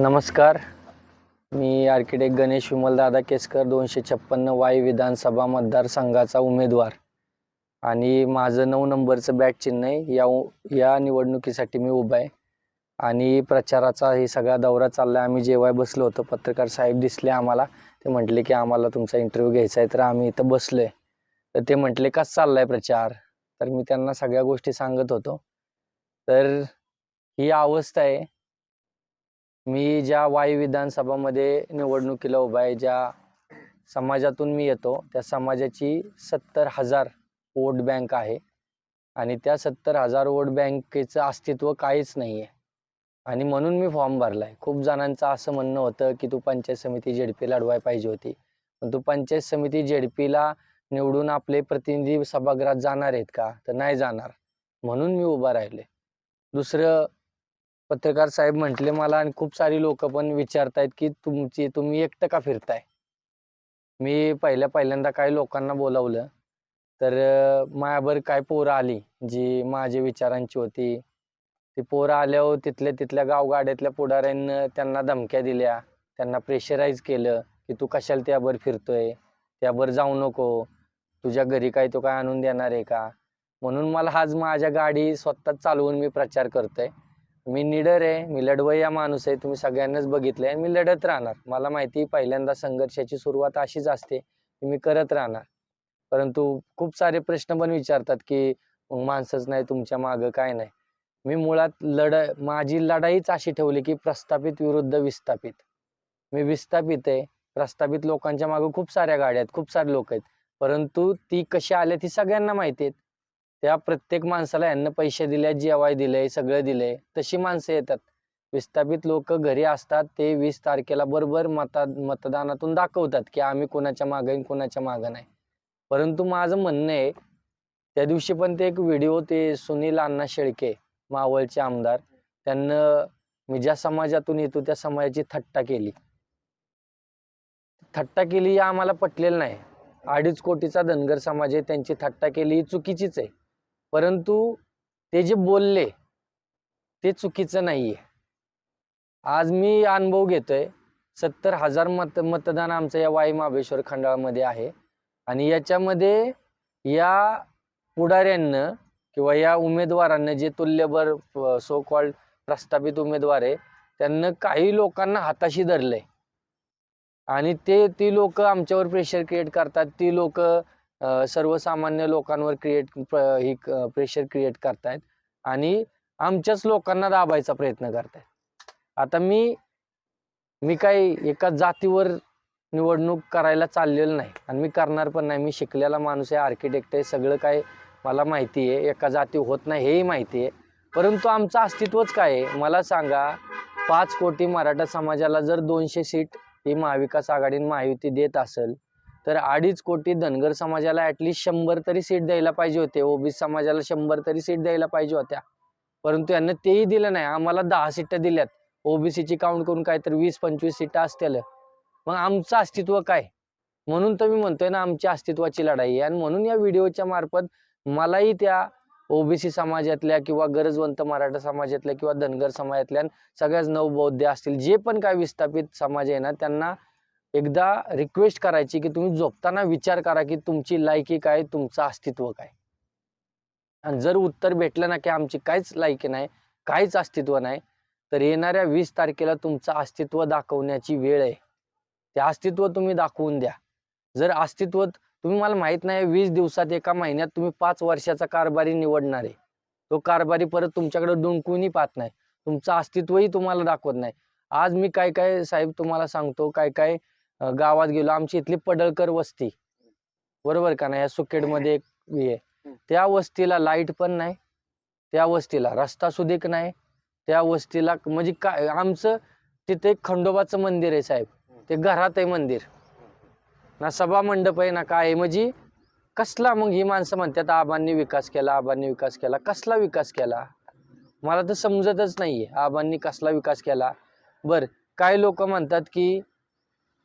नमस्कार. मी आर्किटेक्ट गणेश विमलदादा केसकर दोनशे छप्पन्न वाई विधानसभा मतदारसंघाचा उमेदवार. आणि माझं नऊ नंबरचं बॅट चिन्ह आहे. या उ- या निवडणुकीसाठी मी उभा आहे. आणि प्रचाराचा हे सगळा दौरा चालला आहे आम्ही जेव्हा बसलो होतो पत्रकार साहेब दिसले आम्हाला. ते म्हटले की आम्हाला तुमचा इंटरव्ह्यू घ्यायचा आहे. तर आम्ही इथं बसलो आहे तर ते म्हटले का चालला आहे प्रचार? तर मी त्यांना सगळ्या गोष्टी सांगत होतो. तर ही अवस्था आहे. मी ज्या वाई विधानसभामध्ये निवडणुकीला उभा आहे ज्या समाजातून मी येतो त्या समाजाची सत्तर हजार वोट बँक आहे. आणि त्या सत्तर हजार वोट बँकेचं अस्तित्व काहीच नाही आहे आणि म्हणून मी फॉर्म भरला आहे खूप जणांचं असं म्हणणं होतं की तू पंचायत समिती झेडपी अडवाय पाहिजे होती. पण तू पंचायत समिती जेडपीला निवडून आपले प्रतिनिधी सभागृहात जाणार आहेत का? तर नाही जाणार. म्हणून मी उभा राहिले दुसरं पत्रकार साहेब म्हटले मला आणि खूप सारी लोक पण विचारतायत की तुमची तुम्ही एकटं का फिरताय? मी पहिल्या पहिल्यांदा काही लोकांना बोलावलं तर माझ्याभर काय पोरं आली जी माझ्या विचारांची होती. ती पोरं आल्यावर हो तिथल्या तिथल्या गावगाड्यातल्या पुढाऱ्यांना त्यांना धमक्या दिल्या त्यांना प्रेशराईज केलं की तू कशाला त्यावर फिरतोय? त्यावर जाऊ नको. तुझ्या घरी काय तो काय आणून देणार आहे का? म्हणून मला आज माझ्या गाडी स्वतःच चालवून मी प्रचार करतोय. मी निडर आहे मी लढवय्या माणूस आहे तुम्ही सगळ्यांनाच बघितलंय आहे मी लढत राहणार. मला माहिती आहे, पहिल्यांदा संघर्षाची सुरुवात अशीच असते की मी करत राहणार. परंतु खूप सारे प्रश्न पण विचारतात की माणसंच नाही तुमच्या मागं काय नाही. मी मुळात लढ माझी लढाईच अशी ठेवली की प्रस्थापित विरुद्ध विस्थापित. मी विस्थापित आहे प्रस्थापित लोकांच्या मागं खूप साऱ्या गाड्या आहेत खूप सारे लोक आहेत. परंतु ती कशी आल्या ती सगळ्यांना माहिती आहेत. त्या प्रत्येक माणसाला यांना पैसे दिले जेवाय दिले सगळं दिले. तशी माणसं येतात. विस्थापित लोक घरी असतात ते वीस तारखेला बरोबर मता मतदानातून दाखवतात की आम्ही कोणाच्या मागं कोणाच्या मागं नाही. परंतु माझं म्हणणं आहे त्या दिवशी पण ते एक व्हिडिओ ते सुनील अण्णा शेळके मावळचे आमदार त्यांना मी ज्या समाजातून येतो त्या समाजाची थट्टा केली. थट्टा केली आम्हाला पटलेलं नाही. अडीच कोटीचा धनगर समाज आहे त्यांची थट्टा केली ही चुकीचीच आहे. परंतु ते जे बोलले ते चुकीचं नाहीये. आज मी अनुभव घेतोय सत्तर हजार मत मतदान आमचं या वाई महाबळेश्वर खंडाळामध्ये आहे. आणि याच्यामध्ये या पुढाऱ्यांना किंवा या उमेदवारांना जे तुल्यभर सो कॉल्ड प्रस्थापित उमेदवार आहे त्यांना काही लोकांना हाताशी धरलंय. आणि ते ती लोक आमच्यावर प्रेशर क्रिएट करतात ती लोक सर्वसामान्य लोकांवर क्रिएट ही प्रेशर क्रिएट करतायत आणि आमच्याच लोकांना दाबायचा प्रयत्न करतायत. आता मी मी काही एका जातीवर निवडणूक करायला चाललेलं नाही आणि मी करणार पण नाही. मी शिकलेला माणूस आहे आर्किटेक्ट आहे सगळं काय मला माहिती आहे. एका जाती होत नाही हेही माहिती आहे. परंतु आमचं अस्तित्वच काय आहे? मला सांगा पाच कोटी मराठा समाजाला जर दोनशे सीट ही महाविकास आघाडीने महायुती देत असेल तर अडीच कोटी धनगर समाजाला ॲटलिस्ट शंभर तरी सीट द्यायला पाहिजे होते. ओबीसी समाजाला शंभर तरी सीट द्यायला पाहिजे होत्या. परंतु यांना तेही दिलं नाही. आम्हाला दहा सीटं दिल्यात. ओबीसीची काउंट करून काहीतरी वीस पंचवीस सीटं असतील. मग आमचं अस्तित्व काय? म्हणून तर मी म्हणतोय ना आमच्या अस्तित्वाची लढाई आहे. आणि म्हणून या व्हिडिओच्या मार्फत मलाही त्या ओबीसी समाजातल्या किंवा गरजवंत मराठा समाजातल्या किंवा धनगर समाजातल्या सगळ्याच नवबौद्ध असतील जे पण काय विस्थापित समाज आहे ना त्यांना एकदा रिक्वेस्ट करायची की तुम्ही झोपताना विचार करा की तुमची लायकी काय तुमचं अस्तित्व काय? आणि जर उत्तर भेटलं ना की आमची काहीच लायकी नाही काहीच अस्तित्व नाही तर येणाऱ्या वीस तारखेला तुमचं अस्तित्व दाखवण्याची वेळ आहे. ते अस्तित्व तुम्ही दाखवून द्या. जर अस्तित्व तुम्ही मला माहीत नाही वीस दिवसात एका महिन्यात तुम्ही पाच वर्षाचा कारभारी निवडणार आहे. तो कारभारी परत तुमच्याकडे डुंकूनही पाहत नाही. तुमचं अस्तित्वही तुम्हाला दाखवत नाही. आज मी काय काय साहेब तुम्हाला सांगतो काय काय गावात गेलो. आमची इथली पडळकर वस्ती. बरोबर का नाही? या सुकेडमध्ये एक हे आहे. त्या वस्तीला लाइट पण नाही. त्या वस्तीला रस्ता सुधीक नाही. त्या वस्तीला म्हणजे काय आमचं तिथे खंडोबाचं मंदिर आहे साहेब. ते घरात आहे मंदिर. ना सभा मंडप आहे ना काय म्हणजे कसला मग ही माणसं म्हणतात आबांनी विकास केला आबांनी विकास केला. कसला विकास केला? मला तर समजतच नाहीये. आबांनी कसला विकास केला? बर काय लोक म्हणतात की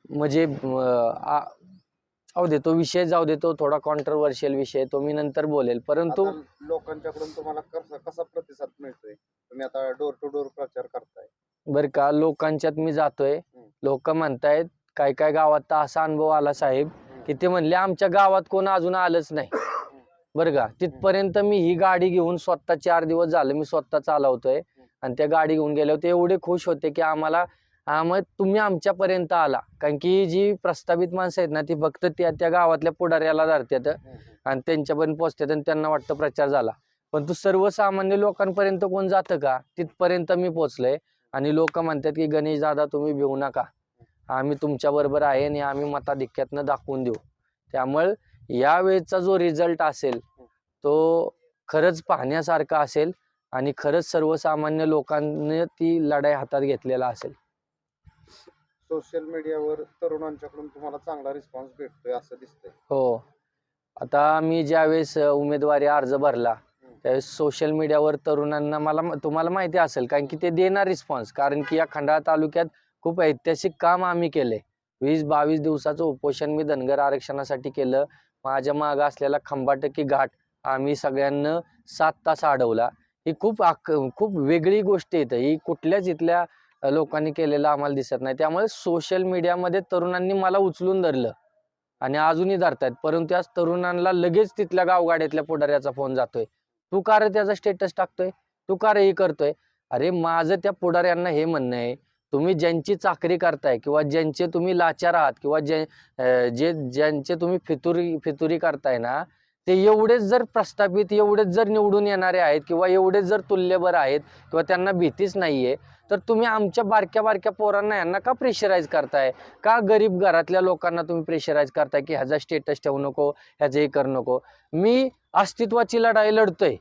म्हणजे जाऊ दे तो विषय जाऊ दे तो थोडा कॉन्ट्रोवर्शियल विषय तो मी नंतर बोलेल. परंतु लोकांच्याकडून तुम्हाला कसा कसा प्रतिसाद मिळतोय? तुम्ही आता डोर टू डोर प्रचार करताय. बर का लोकांच्यात मी जातोय. लोक म्हणतायत काय काय गावात असा अनुभव आला साहेब की ते म्हणले आमच्या गावात कोण अजून आलंच नाही. बरं का तिथपर्यंत मी ही गाडी घेऊन स्वतः चार दिवस झालं मी स्वतः चालवतोय. आणि त्या गाडी घेऊन गेले होते एवढे खुश होते की आम्हाला आम्हाला तुम्ही आमच्यापर्यंत आला. कारण की जी प्रस्तावित माणसं आहेत ना ती फक्त त्या त्या गावातल्या पुढाऱ्याला धरतात. आणि त्यांच्यापर्यंत पोहोचतात आणि त्यांना वाटतं प्रचार झाला. पण तू सर्वसामान्य लोकांपर्यंत कोण जातं का? तिथपर्यंत मी पोचलोय. आणि लोक म्हणतात की गणेश दादा तुम्ही भिवू नका. आम्ही तुमच्या बरोबर आहे आणि आम्ही मताधिक्यातनं दाखवून देऊ. त्यामुळे यावेळेचा जो रिझल्ट असेल तो खरंच पाहण्यासारखा असेल आणि खरंच सर्वसामान्य लोकांनी ती लढाई हातात घेतलेला असेल. सोशल मीडियावर तरुणांच्याकडून तुम्हाला चांगला रिस्पॉन्स भेटतोय असं दिसतंय. हो. आता मी ज्यावेळेस अ, उमेदवारी अर्ज भरला त्यावेळेस सोशल मीडियावर तरुणांना मला तुम्हाला माहिती असेल कारण की ते देणार रिस्पॉन्स कारण की या खंडाळा तालुक्यात खूप ऐतिहासिक काम आम्ही केले. वीस बावीस दिवसाचं उपोषण मी धनगर आरक्षणासाठी केलं. माझ्या मागं असलेला खंबाटकी घाट आम्ही सगळ्यांना सात तास अडवला. ही खूप आक खूप वेगळी गोष्ट येते ही कुठल्याच इथल्या लोकांनी केलेलं आम्हाला दिसत नाही. त्यामुळे सोशल मीडियामध्ये तरुणांनी मला उचलून धरलं. आणि अजूनही धरतायत. परंतु आज तरुणांना लगेच तिथल्या गावगाड्यातल्या पुढाऱ्याचा फोन जातोय. तू का रे त्याचा स्टेटस टाकतोय? तू का रे हे करतोय? अरे माझं त्या पुढाऱ्यांना हे म्हणणं आहे. तुम्ही ज्यांची चाकरी करताय किंवा ज्यांचे तुम्ही लाचार आहात किंवा जे जे ज्यांचे तुम्ही फितुरी फितुरी करताय ना ते एवढेच जर प्रस्थापित एवढेच जर निवडून येणारे आहेत किंवा एवढेच जर तुल्यभर आहेत किंवा त्यांना भीतीच नाहीये तर तुम्ही आमच्या बारक्या बारक्या पोरांना यांना का प्रेशराईज करताय? का गरीब घरातल्या लोकांना तुम्ही प्रेशराईज करताय की ह्याचा स्टेटस ठेवू नको ह्याचं हे करू नको? मी अस्तित्वाची लढाई लढतोय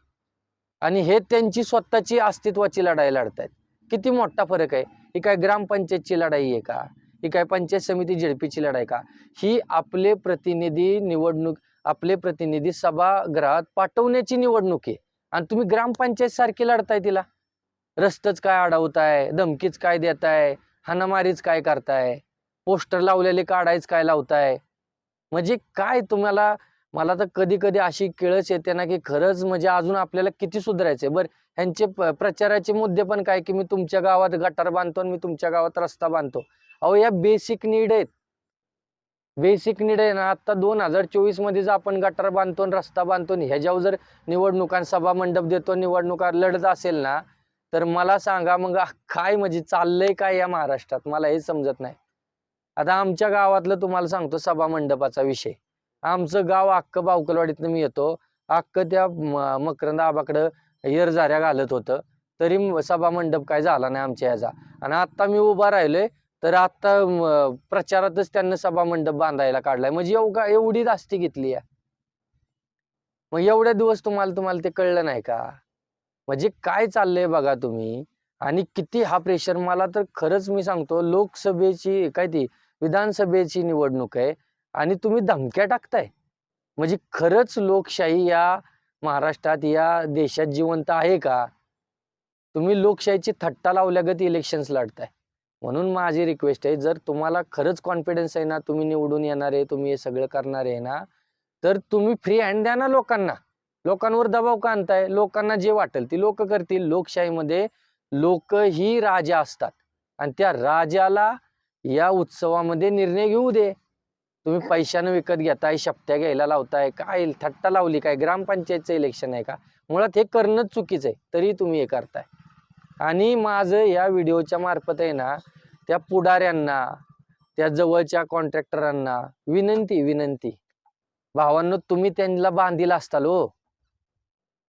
आणि हे त्यांची स्वतःची अस्तित्वाची लढाई लढतायत. किती मोठा फरक आहे? ही काय ग्रामपंचायतची लढाई आहे का? ही काय पंचायत समिती झेडपीची लढाई का? ही आपले प्रतिनिधी निवडणूक आपले प्रतिनिधी सभागृहात पाठवण्याची निवडणूक आहे. आणि तुम्ही ग्रामपंचायत सारखी लढताय तिला. रस्तच काय अडवताय धमकीच काय देताय हाणामारीच काय करताय पोस्टर लावलेले काढायच काय लावताय? म्हणजे काय तुम्हाला मला तर कधी कधी अशी किळस येते ना की खरंच म्हणजे अजून आपल्याला किती सुधारायचंय. बरं ह्यांचे प्रचाराचे मुद्दे पण काय की मी तुमच्या गावात गटार बांधतो आणि मी तुमच्या गावात रस्ता बांधतो. अहो या बेसिक नीड आहेत. बेसिक नीड आहे ना आता दोन हजार चोवीसमध्ये जर आपण गटार बांधतो आणि रस्ता बांधतो आणि ह्याच्यावर जर निवडणुकां सभा मंडप देतो निवडणुका लढत असेल ना तर मला सांगा मग काय म्हणजे चाललंय काय या महाराष्ट्रात? मला हे समजत नाही. आता आमच्या गावातलं तुम्हाला सांगतो सभा मंडपाचा विषय. आमचं गाव अक्क बावकलवाडीतनं मी येतो. अक्क त्या मकरंद आबाकडं येरझाऱ्या घालत होतं. तरी सभा मंडप काय झाला नाही आमच्या ह्याचा. आणि आत्ता मी उभा राहिलोय तर आता प्रचारातच त्यांना सभा मंडप बांधायला काढलाय. म्हणजे एवढा एवढी जास्ती घेतली आहे. मग एवढ्या दिवस तुम्हाला तुम्हाला ते कळलं नाही का? म्हणजे काय चाललंय बघा तुम्ही? आणि किती हा प्रेशर मला तर खरंच मी सांगतो लोकसभेची काय ती विधानसभेची निवडणूक आहे आणि तुम्ही धमक्या टाकताय. म्हणजे खरंच लोकशाही या महाराष्ट्रात या देशात जिवंत आहे का? तुम्ही लोकशाहीची थट्टा लावल्यागत इलेक्शन्स लढताय. म्हणून माझी रिक्वेस्ट आहे जर तुम्हाला खरंच कॉन्फिडन्स आहे ना तुम्ही निवडून येणार आहे तुम्ही हे सगळं करणार आहे ना तर तुम्ही फ्री हँड द्या ना लोकांना. लोकांवर दबाव का आणताय? लोकांना जे वाटेल ती लोक करतील. लोकशाहीमध्ये लोक ही राजा असतात. आणि त्या राजाला या उत्सवामध्ये निर्णय घेऊ दे. तुम्ही पैशानं विकत घेताय शपत्या घ्यायला लावताय काय थट्टा लावली काय? ग्रामपंचायतचं इलेक्शन आहे का? मुळात हे करणंच चुकीचं आहे. तरी तुम्ही हे करताय. आणि माझं या व्हिडिओच्या मार्फत आहे ना त्या पुढाऱ्यांना त्या जवळच्या कॉन्ट्रॅक्टरांना विनंती विनंती. भावांनो तुम्ही त्यांना बांधील असताल हो.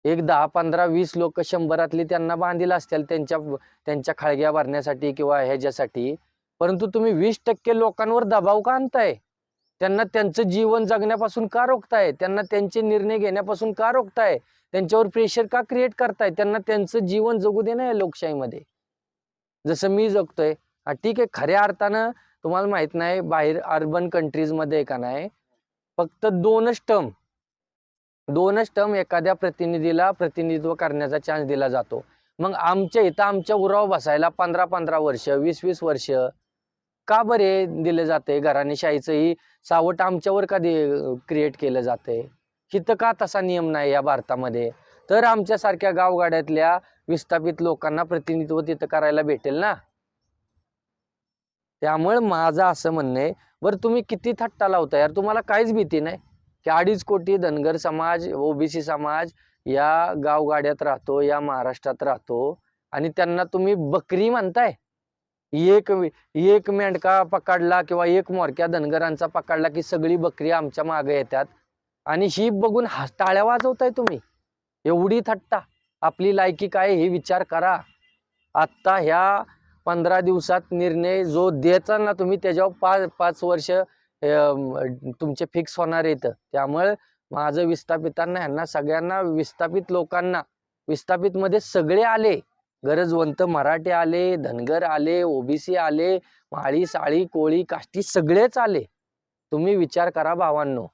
एक दहा पंधरा वीस लोक शंभरातली त्यांना बांधील असतील त्यांच्या त्यांच्या खळग्या भरण्यासाठी किंवा ह्याच्यासाठी. परंतु तुम्ही वीस टक्के लोकांवर दबाव का आणताय? त्यांना त्यांचं जीवन जगण्यापासून का रोखताय? त्यांना त्यांचे निर्णय घेण्यापासून का रोखताय? त्यांच्यावर प्रेशर का क्रिएट करताय? त्यांना त्यांचं जीवन जगू दे ना या लोकशाहीमध्ये. जसं मी जगतोय हा ठीक आहे खऱ्या अर्थानं तुम्हाला माहीत नाही बाहेर अर्बन कंट्रीजमध्ये का नाही फक्त दोनच टर्म दोनच टर्म एखाद्या प्रतिनिधीला प्रतिनिधित्व करण्याचा चान्स दिला जातो. मग आमच्या इथं आमच्या उराव बसायला पंधरा पंधरा वर्ष वीस वीस वर्ष का बरे दिले जाते? घराणेशाहीचंही सावट आमच्यावर का क्रिएट केलं जाते? हिथं का तसा नियम नाही या भारतामध्ये? तर आमच्यासारख्या गावगाड्यातल्या विस्थापित लोकांना प्रतिनिधित्व तिथं करायला भेटेल ना? त्यामुळे माझं असं म्हणणं आहे बरं तुम्ही किती थट्टा लावता यार? तुम्हाला काहीच भीती नाही? की अडीच कोटी धनगर समाज ओबीसी समाज या गावगाड्यात राहतो या महाराष्ट्रात राहतो आणि त्यांना तुम्ही बकरी म्हणताय? एक एक मेंढका पकडला किंवा एक मोरक्या धनगरांचा पकडला की सगळी बकरी आमच्या मागे येतात. आणि ही बघून हा टाळ्या वाजवताय तुम्ही. एवढी थट्टा. आपली लायकी काय हे विचार करा. आत्ता ह्या पंधरा दिवसात निर्णय जो द्यायचा ना तुम्ही त्याच्यावर पाच पाच वर्ष तुमचे फिक्स होणार येतं त्यामुळे माझं विस्थापितांना ह्यांना सगळ्यांना विस्थापित लोकांना विस्थापित मध्ये सगळे आले. गरजवंत मराठी आले धनगर आले ओबीसी आले माळी साळी कोळी काष्टी सगळेच आले. तुम्ही विचार करा भावांनो.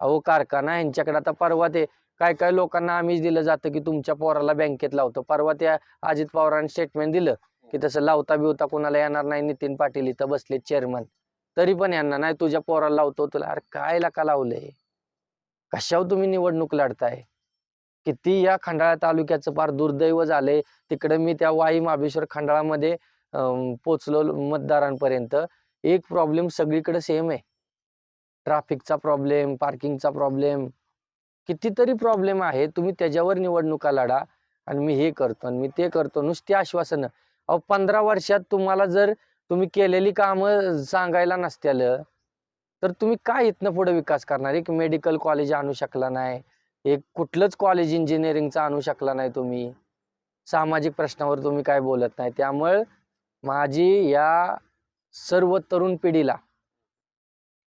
अहो कारखाना यांच्याकडे आता परवा ते काय काय लोकांना आम्हीच दिलं जातं की तुमच्या पोराला बँकेत लावतो. परवा त्या अजित पवारांनी स्टेटमेंट दिलं की तसं लावता बिवता कोणाला येणार नाही नितीन पाटील इथं बसले चेअरमन तरी पण यांना नाही तुझ्या पोराला लावतो तुला अरे काय लका लावलंय कशावर तुम्ही निवडणूक लढताय? किती या खंडाळा तालुक्याचं फार दुर्दैव झालंय. तिकडे मी त्या वाई महाबळेश्वर खंडाळामध्ये अं, पोचलो मतदारांपर्यंत. एक प्रॉब्लेम सगळीकडे सेम आहे. ट्राफिकचा प्रॉब्लेम पार्किंगचा प्रॉब्लेम कितीतरी प्रॉब्लेम आहे तुम्ही त्याच्यावर निवडणुका लढा आणि मी हे करतो आणि मी ते करतो. नुसती आश्वासनं. अहो पंधरा वर्षात तुम्हाला जर तुम्ही केलेली कामं सांगायला नसत्याल तर तुम्ही काय इथनं पुढे विकास करणार? एक मेडिकल कॉलेज आणू शकला नाही. एक कुठलंच कॉलेज इंजिनिअरिंगचं आणू शकला नाही तुम्ही. सामाजिक प्रश्नावर तुम्ही काय बोलत नाही. त्यामुळं माझी या सर्व तरुण पिढीला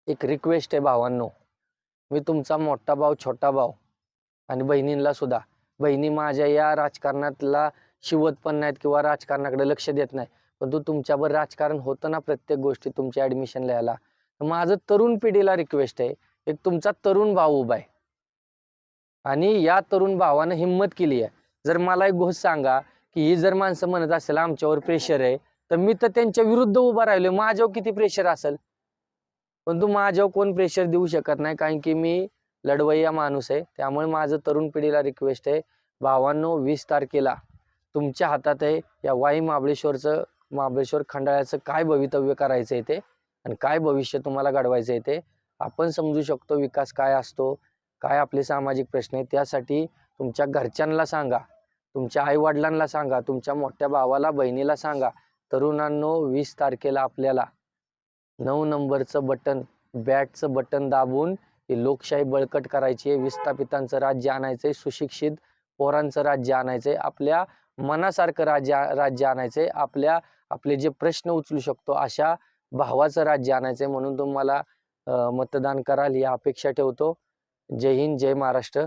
एक रिक्वेस्ट आहे भावांनो. मी तुमचा मोठा भाऊ छोटा भाऊ आणि बहिणींना सुद्धा. बहिणी माझ्या या राजकारणातला शिवत पण नाहीत किंवा राजकारणाकडे लक्ष देत नाही परंतु तुमच्यावर राजकारण होतं ना प्रत्येक गोष्टी तुमच्या ऍडमिशन यायला माझं तरुण पिढीला रिक्वेस्ट आहे. एक तुमचा तरुण भाऊ उभा आहे. आणि या तरुण भावानं हिंमत केली आहे. जर मला एक गोष्ट सांगा की ही जर माणसं म्हणत असेल आमच्यावर प्रेशर आहे तर मी तर त्यांच्या विरुद्ध उभा राहिलो माझ्यावर किती प्रेशर असेल? पण तू माझ्यावर कोण प्रेशर देऊ शकत नाही कारण की मी लढवय्या माणूस आहे. त्यामुळे माझं तरुण पिढीला रिक्वेस्ट आहे भावांनो वीस तारखेला तुमच्या हातात आहे या वाई महाबळेश्वरचं महाबळेश्वर खंडाळ्याचं काय भवितव्य करायचं आहे ते आणि काय भविष्य तुम्हाला घडवायचं आहे ते आपण समजू शकतो विकास काय असतो काय आपले सामाजिक प्रश्न आहे त्यासाठी तुमच्या घरच्यांना सांगा तुमच्या आईवडिलांना सांगा तुमच्या मोठ्या भावाला बहिणीला सांगा तरुणांनो वीस तारखेला आपल्याला नऊ नंबरचं बटन बॅटचं बटन दाबून ही लोकशाही बळकट करायची आहे. विस्थापितांचं राज्य आणायचंय सुशिक्षित पोरांचं राज्य आणायचंय आपल्या मनासारखं राज्य राज्य आणायचंय आपल्या आपले जे प्रश्न उचलू शकतो अशा भावाचं राज्य आणायचंय म्हणून तुम्हाला मतदान कराल ही अपेक्षा ठेवतो. जय हिंद जय महाराष्ट्र.